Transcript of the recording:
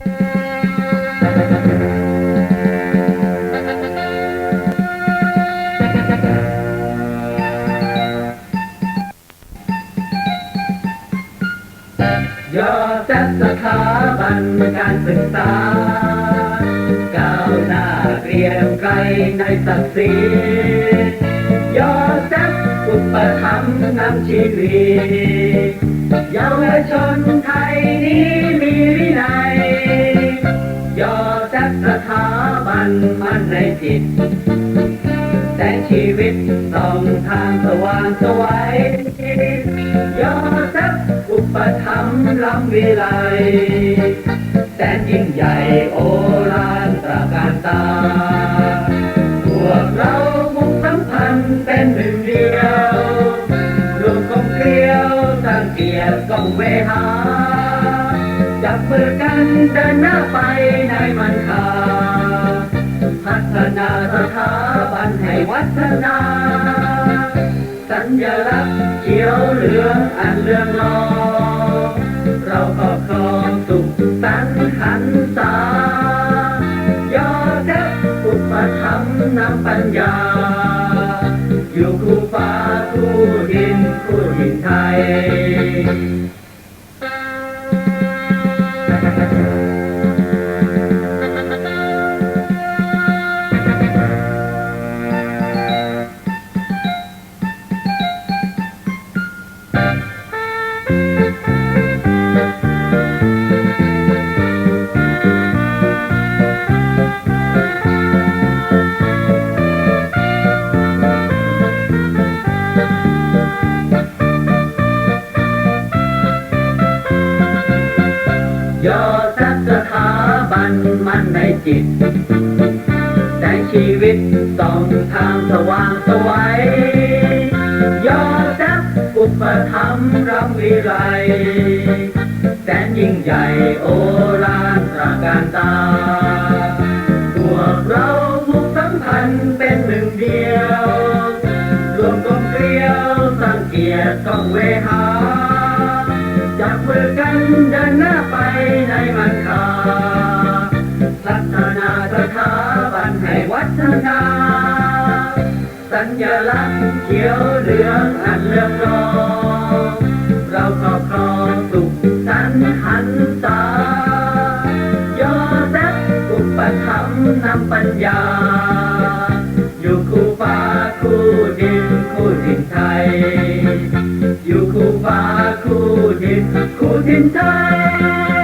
ยอจัดสถาบันการศึกษา ก้าวหน้าเรียงไกรในศักดิ์ศรียอจัดอุปถัมภ์นำชีวิตเยาวชนไทย มันในจิตแต่ชีวิตต้องทางสว่างสวัยยอดทัพอุปถัมล้ำวิไลแสนยิ่งใหญ่โอฬารตระการตา พวกเรามุกสัมพันธ์เป็นหนึ่งเดียวรวมกลมเกลียวสร้งเกียรติกองเวหา จับมือกันเดินหน้าไปในมันคา นาสถาบันให้วัฒนา สัญลักษณ์เขียวเหลืองอันเลืองลอเราก็ครองสุขสันต์ขันษายอดเด็กอุปถัมนำปัญญา อยู่คู่ฟ้าคู่ดินคู่ดินไทย ยอสักสถาบันมันในจิต แต่ชีวิตต้องทางสว่างสวัยยอดสักอุปถัมรำวิไลแสนยิ่งใหญ่โอฬารตระการตาพวกเราผูกสัมพันธ์เป็นหนึ่งเดียวรวมกลมเกลียวสร้างเกียรติต้องเวหาจับมือกันเดินหน้าไปในมันคา พัฒนาสถาบันให้วัฒนา สัญลักษณ์เขียวเหลืองอันเลืองรองเราก็ครองสุขสันหันษายอดแซบอุปถัมนำปัญญา อยู่คู่ฟ้าคู่ดินคู่ดินไทย อยู่คู่ฟ้าคู่ดินคู่ดินไทย